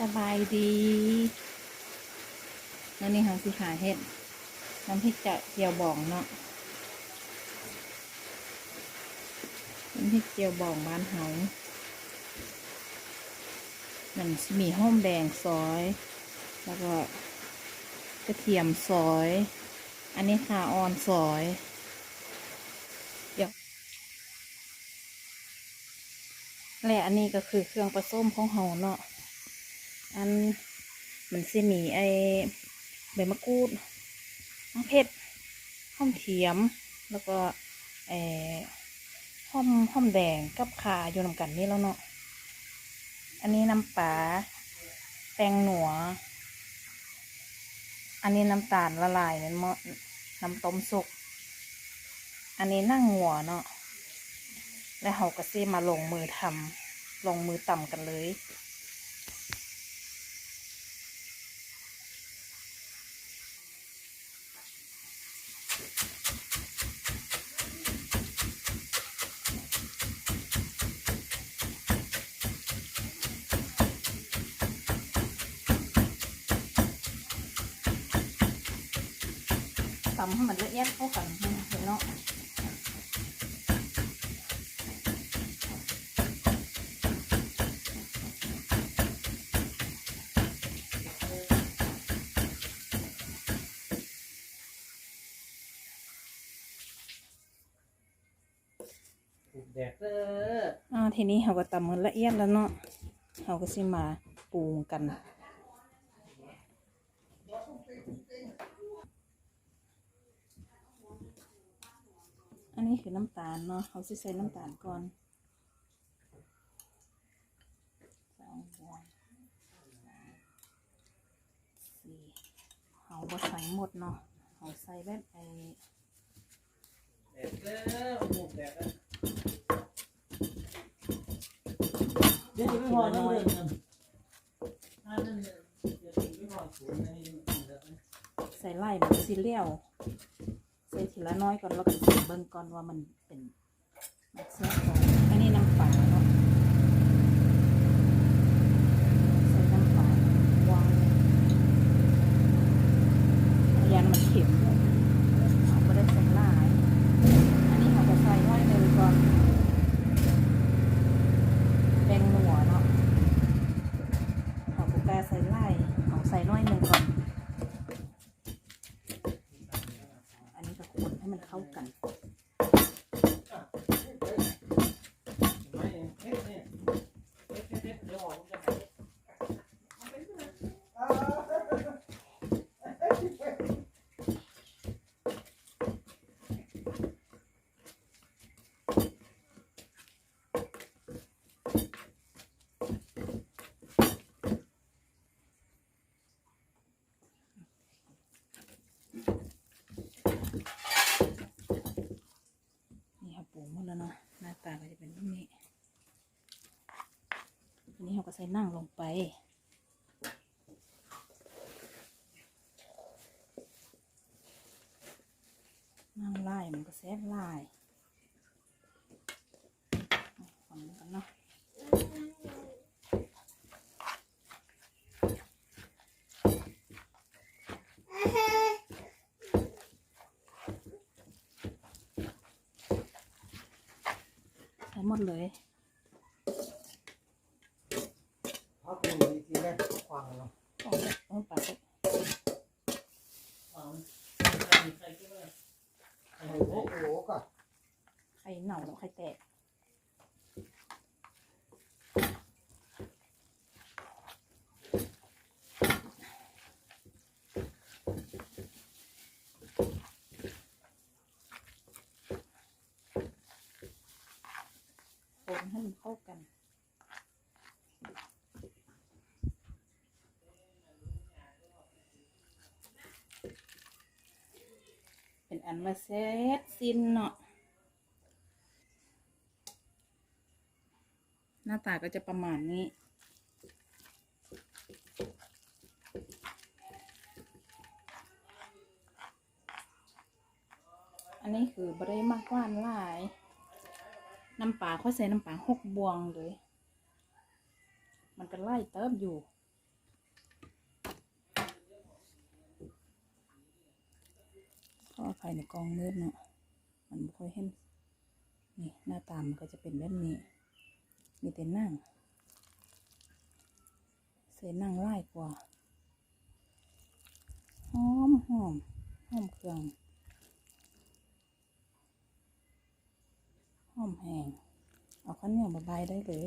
สบายดีแล้วนี่เขาสิหาเห็ดน้ำพริกจะเจียวบองเนาะน้ำพริกเจียวบองบ้านเฮามันสิมีห้อมแดงซอย แล้วก็กระเทียมซอย อันนี้ขาออนซอย เดี๋ยวและอันนี้ก็คือเครื่องผสมของเฮาเนาะ อันมันสิมีไอใบมะกรูดมะเผ็ดหอมเทียม แล้วก็ไอหอมหอมแดงกับขาอยู่นำกันนี่แล้วเนาะ อันนี้น้ำปลาแตงหนัว อันนี้น้ำตาลละลายเนี่ยเมาะน้ำต้มสุก อันนี้นั่งหัวเนาะ แล้วเขาก็ซีมาลงมือทำลงมือต่ำกันเลยำให้มันละเอียดเข้ากันให้เนาะถูกแดดเด้ออ่าทีนี้เขาก็ตำมันละเอียดแล้วเนาะเขาก็สิมาปรุงกัน อันนี้คือน้ำตาลเนาะเขาสิใส่น้ำตาลก่อนสองบวงสี่เขาบ่ใส่หมดเนาะเขาใส่แบบไอแดดเด้อถูกแดดเด้อเดี๋ยวจะไม่พอน้ำเดือดกันถ้านั่นเนี่ยเดี๋ยวจะไม่พอศูนย์ในนี้เดี๋ยวนะใส่ไล่มันสิเลี้ยว ใส่ทีละน้อยก่อนแล้วก็ใส่เบิ่งก่อนว่ามันเป็นมันแซ่บบ่อันนี้น้ำปลาเนาะใส่น้ำปลาวางพยานมันเข็มด้วยเอาไปได้ใส่หลายอันนี้เขาจะใส่น้อยหนึ่งก่อนแดงหนัวเนาะเขาบุกล้าใส่ไล่เขาใส่น้อยหนึ่งก่อน อันนี้ก็คนให้มัน เข้ากัน ไม่เอ๊ะเนี่ยเอ๊ะเอ๊ะเอ๊ะเดี๋ยวออกจะหาย นี่ค่ะปรุงหมดแล้วเนาะหน้าตาก็จะเป็นแบบนี้อั นี้เราก็ใส่นั่งลงไป นั่งไล่มันก็แซ่บไล่ฝั่งนี้กันเนาะหมดเลย พักหนึ่งทีทีแรกฟังเนาะ เอาไปเอาไปเอา ฟังใครใครก็ได้ โอ้โหโอ้โหก็ไข่เหน่าแล้วไข่แตกคนให้มันเข้ากัน เป็น อันมาเซตซินเนาะหน้าตาก็จะประมาณนี้ อันนี้คือบได้มากกว่านหลาย น้ำปลาเขาใส่น้ำปลาหกบวงเลย มันก็ไล่เติบอยู่ ขออภัยในกล้องมืดเนาะมันไม่ค่อยเห็นนี่หน้าตามันก็จะเป็นแบบนี้ มีแต่นั่งเส้นนั่งไล่กว่าหอมหอมหอมเครื่องหอมแห้งเอาข้าวเหนียวมาใบายได้เลย